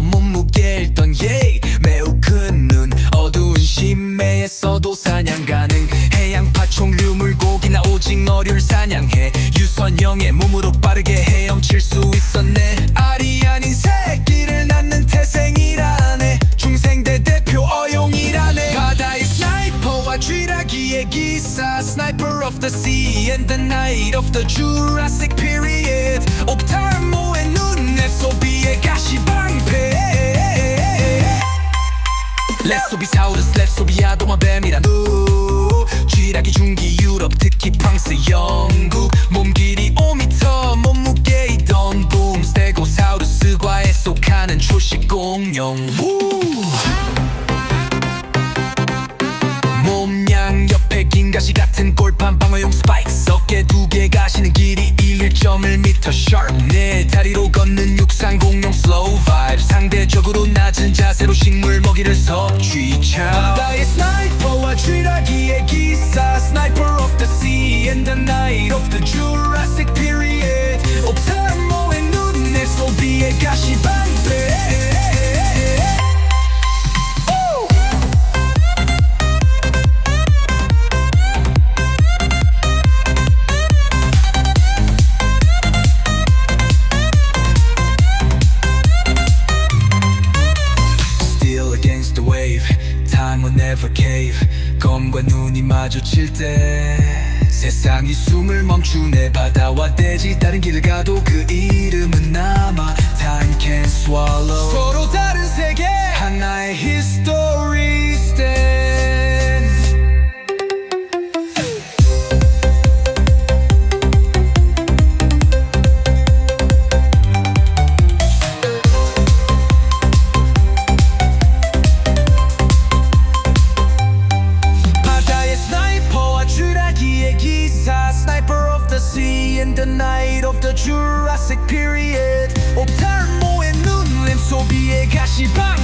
몸무게일던 예 매우 큰 눈 어두운 심해에서도 사냥 가능. 해양파충류 물고기나 오징어류를 사냥해. 유선형의 몸으로 빠르게 헤엄칠 수 있었네. 알이 아닌 새끼를 낳는 태생이라네. 중생대 대표 어용이라네. 바다의 스나이퍼와 쥐라기의 기사. 스나이퍼 of the sea and the night of the Jurassic period. 옥탈모의 소비사우루스 랩 소비아 도마뱀이란 우 쥐라기 중기 유럽 특히 프랑스 영국. 몸 길이 5m 몸무게 있던 붐. 스테고사우루스과에 속하는 초식 공룡. 우. 몸양 옆에 긴 가시 같은 골판 방어용 스파이크 어깨 두개 가시는 길이 1.1m sharp. 내 다리로 걷는 육상 공룡 slow vibe. 상대적으로 식물 먹이를 섭취 차. 바다의 스나이퍼와 쥐라기의 기사 never cave 검과 눈이 마주칠 때 세상이 숨을 멈추네. 바다와 대지 다른 길을 가도 그 이름은 남아. Time can swallow. 서로 다른 세계. 하나의 history the night of the Jurassic period 옥탈모의 눈냄 소비의 가시방